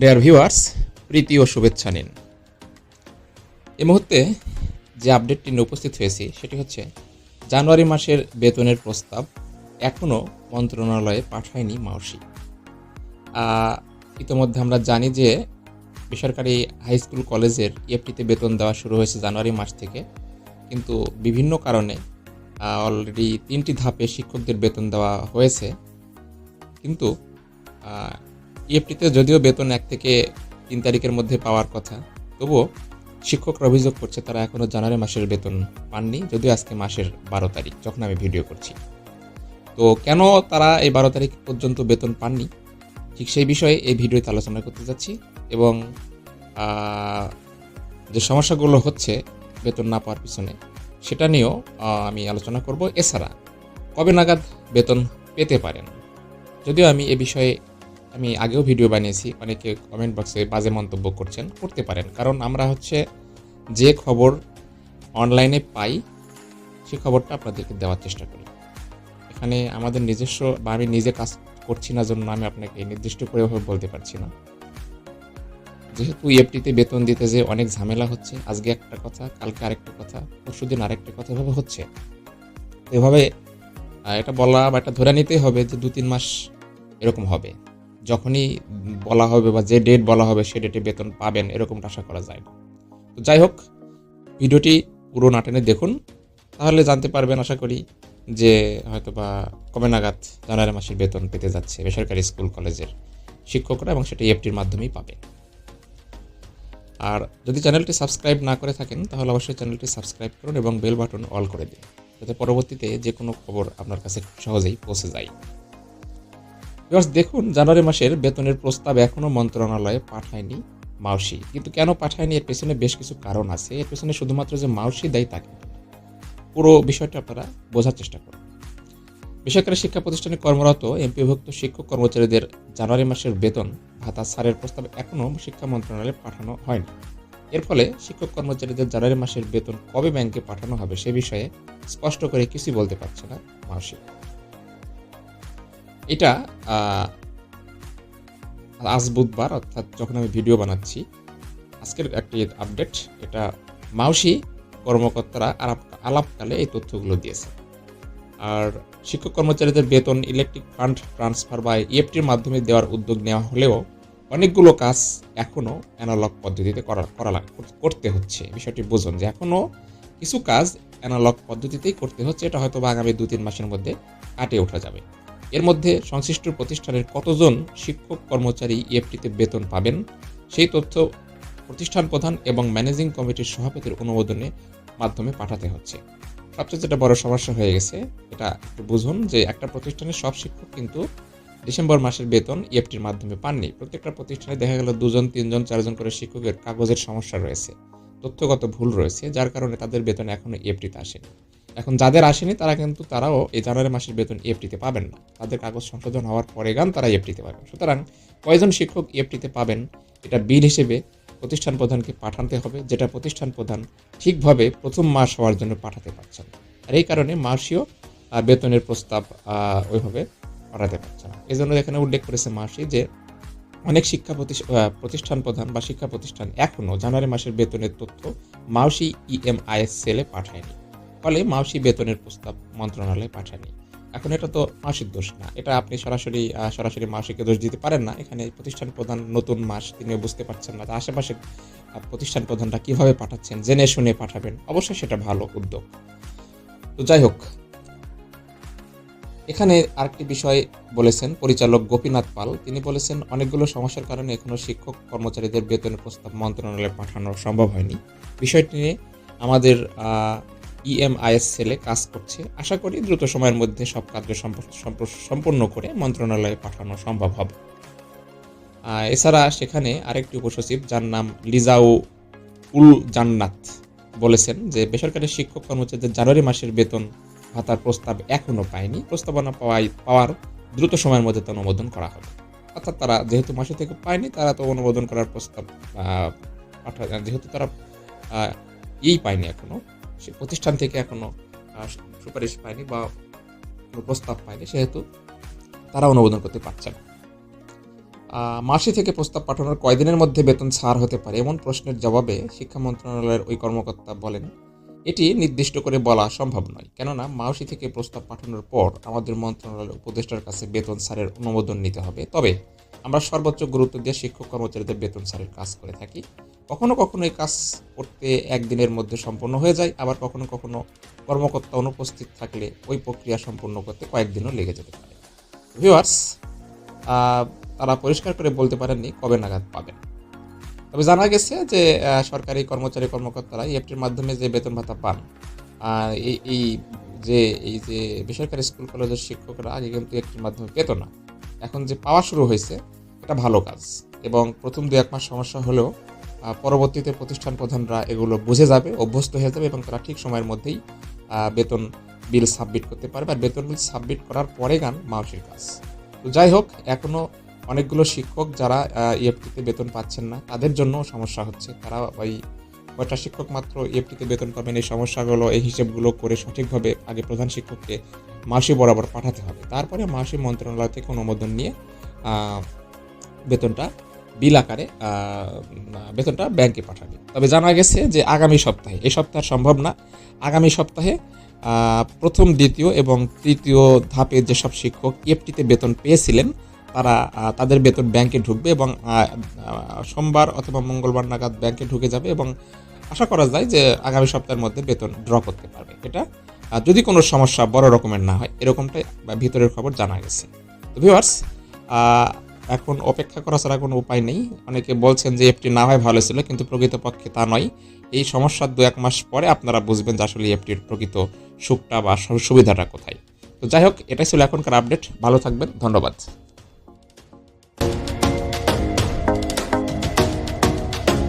Dear viewers প্রীতি ও শুভেচ্ছা নিন। এ মুহূর্তে যে আপডেটটি নিয়ে উপস্থিত হয়েছি, সেটি হচ্ছে জানুয়ারি মাসের বেতনের প্রস্তাব এখনও মন্ত্রণালয়ে পাঠায়নি মাওসি ইতিমধ্যে আমরা জানি যে বেসরকারি হাই স্কুল কলেজের ইএফটিতে বেতন দেওয়া শুরু হয়েছে জানুয়ারি মাস থেকে। কিন্তু বিভিন্ন কারণে অলরেডি তিনটি ধাপে শিক্ষকদের বেতন দেওয়া হয়েছে। কিন্তু ইএফটিতে যদিও বেতন এক থেকে তিন তারিখের মধ্যে পাওয়ার কথা, তবুও শিক্ষকরা অভিযোগ করছে তারা এখনও জানুয়ারি মাসের বেতন পাননি, যদিও আজকে মাসের বারো তারিখ, যখন আমি ভিডিও করছি। তো কেন তারা এই বারো তারিখ পর্যন্ত বেতন পাননি? ঠিক সেই বিষয়ে এই ভিডিওতে আলোচনা করতে যাচ্ছি এবং যে সমস্যাগুলো হচ্ছে বেতন না পাওয়ার পিছনে, সেটা নিয়েও আমি আলোচনা করব। এছাড়া কবে নাগাদ বেতন পেতে পারেন? যদিও আমি এ বিষয়ে আমি আগেও ভিডিও বানিয়েছি। অনেকে কমেন্ট বক্সে বাজে মন্তব্য করছেন, করতে পারেন। কারণ আমরা হচ্ছে যে খবর অনলাইনে পাই, সে খবরটা আপনাদেরকে দেওয়ার চেষ্টা করি। এখানে আমাদের নিজস্ব বা আমি নিজে কাজ করছি না জন্য আমি আপনাকে নির্দিষ্ট করে বলতে পারছি না। যেহেতু ইএফটিতে বেতন দিতে যে অনেক ঝামেলা হচ্ছে, আজকে একটা কথা, কালকে আরেকটা কথা, পরশুদিন আরেকটা কথা এভাবে হচ্ছে। এভাবে এটা বলা বা এটা ধরে নিতেই হবে যে দু তিন মাস এরকম হবে। যখনই বলা হবে বা যে ডেট বলা হবে সে ডেটে বেতন পাবেন, এরকমটা আশা করা যায় না। তো যাই হোক, ভিডিওটি পুরো নাটেনে দেখুন, তাহলে জানতে পারবেন আশা করি যে হয়তো বা কবে নাগাদ জানুয়ারি মাসের বেতন পেতে যাচ্ছে বেসরকারি স্কুল, কলেজের শিক্ষকরা এবং সেটা এফটির মাধ্যমেই পাবে আর যদি চ্যানেলটি সাবস্ক্রাইব না করে থাকেন, তাহলে অবশ্যই চ্যানেলটি সাবস্ক্রাইব করুন এবং বেল বাটন অল করে দিন, যাতে পরবর্তীতে যে কোনো খবর আপনার কাছে সহজেই পৌঁছে যায়। ভিউয়ার্স দেখুন, জানুয়ারি মাসের বেতনের প্রস্তাব এখনও মন্ত্রণালয়ে পাঠায়নি মাউসি। কিন্তু কেন পাঠায়নি? এর পেছনে বেশ কিছু কারণ আছে। এর পেছনে শুধুমাত্র যে মাউসি দায়ী তাকে। পুরো বিষয়টা আপনারা বোঝার চেষ্টা করুন। বেসরকারি শিক্ষা প্রতিষ্ঠানে কর্মরত এমপিভুক্ত শিক্ষক কর্মচারীদের জানুয়ারি মাসের বেতন ভাতা ছাড়ের প্রস্তাব এখনও শিক্ষা মন্ত্রণালয়ে পাঠানো হয়নি। এর ফলে শিক্ষক কর্মচারীদের জানুয়ারি মাসের বেতন কবে ব্যাংকে পাঠানো হবে সে বিষয়ে স্পষ্ট করে কিছুই বলতে পারছে না মাউসি। এটা আজ বুধবার, অর্থাৎ যখন আমি ভিডিও বানাচ্ছি, আজকের একটি আপডেট এটা মাউসি কর্মকর্তারা আলাপ, আলাপকালে এই তথ্যগুলো দিয়েছে। আর শিক্ষক কর্মচারীদের বেতন ইলেকট্রিক ফান্ড ট্রান্সফার বা ইএফটির মাধ্যমে দেওয়ার উদ্যোগ নেওয়া হলেও অনেকগুলো কাজ এখনও অ্যানালগ পদ্ধতিতে করা করা করতে হচ্ছে। বিষয়টি বুঝুন যে এখনও কিছু কাজ অ্যানালগ পদ্ধতিতেই করতে হচ্ছে, এটা হয়তো বা আগামী দু তিন মাসের মধ্যে কাটিয়ে ওঠা যাবে। এর মধ্যে সংশ্লিষ্ট প্রতিষ্ঠানের কতজন শিক্ষক কর্মচারী ইএফটিতে বেতন পাবেন, সেই তথ্য প্রতিষ্ঠান প্রধান এবং ম্যানেজিং কমিটির সভাপতির অনুমোদনের মাধ্যমে পাঠাতে হচ্ছে। সবচেয়ে যেটা বড় সমস্যা হয়ে গেছে, এটা একটু বুঝুন যে একটা প্রতিষ্ঠানের সব শিক্ষক কিন্তু ডিসেম্বর মাসের বেতন ইএফটির মাধ্যমে পাননি। প্রত্যেকটা প্রতিষ্ঠানে দেখা গেল দুজন, তিনজন, চারজন করে শিক্ষকের কাগজের সমস্যা রয়েছে, তথ্যগত ভুল রয়েছে, যার কারণে তাদের বেতন এখনও ইএফটিতে আসেনি। এখন যাদের আসেনি তারা কিন্তু তারাও এই জানুয়ারি মাসের বেতন ইএফটিতে পাবেন না। তাদের কাগজ সংশোধন হওয়ার পরে গান তারা ইএফটিতে পাবেন। সুতরাং কয়জন শিক্ষক ইএফটিতে পাবেন এটা বিল হিসেবে প্রতিষ্ঠান প্রধানকে পাঠাতে হবে যেটা প্রতিষ্ঠান প্রধান ঠিকভাবে প্রথম মাস হওয়ার জন্য পাঠাতে পারছেন আর এই কারণে আহ, বেতনের প্রস্তাব ওইভাবে পাঠাতে পারছে না। এই জন্য এখানে উল্লেখ করেছে মাসি যে অনেক শিক্ষা প্রতিষ- প্রতিষ্ঠান প্রধান বা শিক্ষা প্রতিষ্ঠান এখনও জানুয়ারি মাসের বেতনের তথ্য মাউসি ইএমআইএস সেলে পাঠায়নি। ফলে মাউসি বেতনের প্রস্তাব মন্ত্রণালয়ে পাঠায়নি এখন এটা তো মাসির দোষ না। এটা আপনি সরাসরি সরাসরি মাসিকে দোষ দিতে পারেন না। এখানে প্রতিষ্ঠান প্রধান নতুন মাস, তিনিও বুঝতে পারছেন না। আশেপাশে প্রতিষ্ঠান প্রধানরা কীভাবে পাঠাচ্ছেন, জেনে শুনে পাঠাবেন? অবশ্যই সেটা ভালো উদ্যোগ। তো যাই হোক, এখানে আরেকটি বিষয় বলেছেন পরিচালক গোপীনাথ পাল। তিনি বলেছেন, অনেকগুলো সমস্যার কারণে এখনও শিক্ষক কর্মচারীদের বেতনের প্রস্তাব মন্ত্রণালয়ে পাঠানো সম্ভব হয়নি। বিষয়টি নিয়ে আমাদের ইএমআইএস সেলে কাজ করছে। আশা করি দ্রুত সময়ের মধ্যে সব কার্য সম্প- সম্প- সম্পন্ন করে মন্ত্রণালয়ে পাঠানো সম্ভব হবে। এছাড়া সেখানে আরেকটি উপসচিব যার নাম লিজাউ উল জান্নাত বলেছেন যে, বেসরকারি শিক্ষক কর্মচারীদের জানুয়ারি মাসের বেতন ভাতার প্রস্তাব এখনও পায়নি। প্রস্তাবনা পাওয়াই পাওয়ার দ্রুত সময়ের মধ্যে তা অনুমোদন করা হবে। অর্থাৎ তারা যেহেতু মাসে থেকে পায়নি, তারা তো অনুমোদন করার প্রস্তাব যেহেতু তারা এই পায়নি এখনও। সে প্রতিষ্ঠান থেকে এখনও সুপারিশ পায়নি বা কোনো প্রস্তাব পায়নি, সেহেতু তারা অনুমোদন করতে পারছে না। মাসি থেকে প্রস্তাব পাঠানোর কয়দিনের মধ্যে বেতন ছাড় হতে পারে এমন প্রশ্নের জবাবে শিক্ষা মন্ত্রণালয়ের ওই কর্মকর্তা বলেন, এটি নির্দিষ্ট করে বলা সম্ভব নয়। কেননা মাউসি থেকে প্রস্তাব পাঠানোর পর আমাদের মন্ত্রণালয়ের উপদেষ্টার কাছে বেতন ছাড়ের অনুমোদন নিতে হবে। তবে আমরা সর্বোচ্চ গুরুত্ব দিয়ে শিক্ষক কর্মচারীদের বেতন ছাড়ের কাজ করে থাকি। কখনো কখনো এই কাজ করতে একদিনের মধ্যে সম্পন্ন হয়ে যায়, আবার কখনো কখনো কর্মকর্তা অনুপস্থিত থাকলে ওই প্রক্রিয়া সম্পন্ন করতে কয়েকদিনও লেগে যেতে পারে। ভিউয়ার্স তারা পরিষ্কার করে বলতে পারেননি কবে নাগাদ পাবেন। তবে জানা গেছে যে সরকারি কর্মচারী কর্মকর্তারা ইএফটির মাধ্যমে যে বেতন ভাতা পান এই যে এই যে বেসরকারি স্কুল কলেজের শিক্ষকরা আগে কিন্তু একটির মাধ্যমে পেত না। এখন যে পাওয়া শুরু হয়েছে, এটা ভালো কাজ। এবং প্রথম দু এক মাস সমস্যা হলেও পরবর্তীতে প্রতিষ্ঠান প্রধানরা এগুলো বুঝে যাবে, অভ্যস্ত হয়ে যাবে এবং তারা ঠিক সময়ের মধ্যেই বেতন বিল সাবমিট করতে পারবে। আর বেতন বিল সাবমিট করার পরে গান মাউসির কাজ। তো যাই হোক এখনও অনেকগুলো শিক্ষক যারা ইএফটিতে বেতন পাচ্ছেন না, তাদের জন্য সমস্যা হচ্ছে। তারা ওই কয়টা শিক্ষক মাত্র ইএফটিতে বেতন পাবেন, এই সমস্যাগুলো, এই হিসেবগুলো করে সঠিকভাবে আগে প্রধান শিক্ষককে মাসি বরাবর পাঠাতে হবে। তারপরে মাসি মন্ত্রণালয় থেকে অনুমোদন নিয়ে বেতনটা, বিল আকারে বেতনটা ব্যাংকে পাঠাবে। তবে জানা গেছে যে আগামী সপ্তাহে এই সপ্তাহে সম্ভব না। আগামী সপ্তাহে প্রথম, দ্বিতীয় এবং তৃতীয় ধাপে যেসব শিক্ষক ইএফটিতে বেতন পেয়েছিলেন, তারা তাদের বেতন ব্যাংকে ঢুকবে এবং সোমবার অথবা মঙ্গলবার নাগাদ ব্যাংকে ঢুকে যাবে এবং আশা করা যায় যে আগামী সপ্তাহের মধ্যে বেতন ড্র করতে পারবে। এটা যদি কোনো সমস্যা বড় রকমের না হয়, এরকমটাই বা ভিতরের খবর জানা গেছে। তো ভিউয়ার্স এখন অপেক্ষা করা ছাড়া কোনো উপায় নেই। অনেকে বলছেন যে এফটি না হয় ভালো ছিল, কিন্তু প্রকৃতপক্ষে তা নয়। এই সমস্যার দু এক মাস পরে আপনারা বুঝবেন যে আসলে এফটির প্রকৃত সুখটা বা সুবিধাটা কোথায়। তো যাই হোক, এটাই ছিল এখনকার আপডেট ভালো থাকবেন, ধন্যবাদ।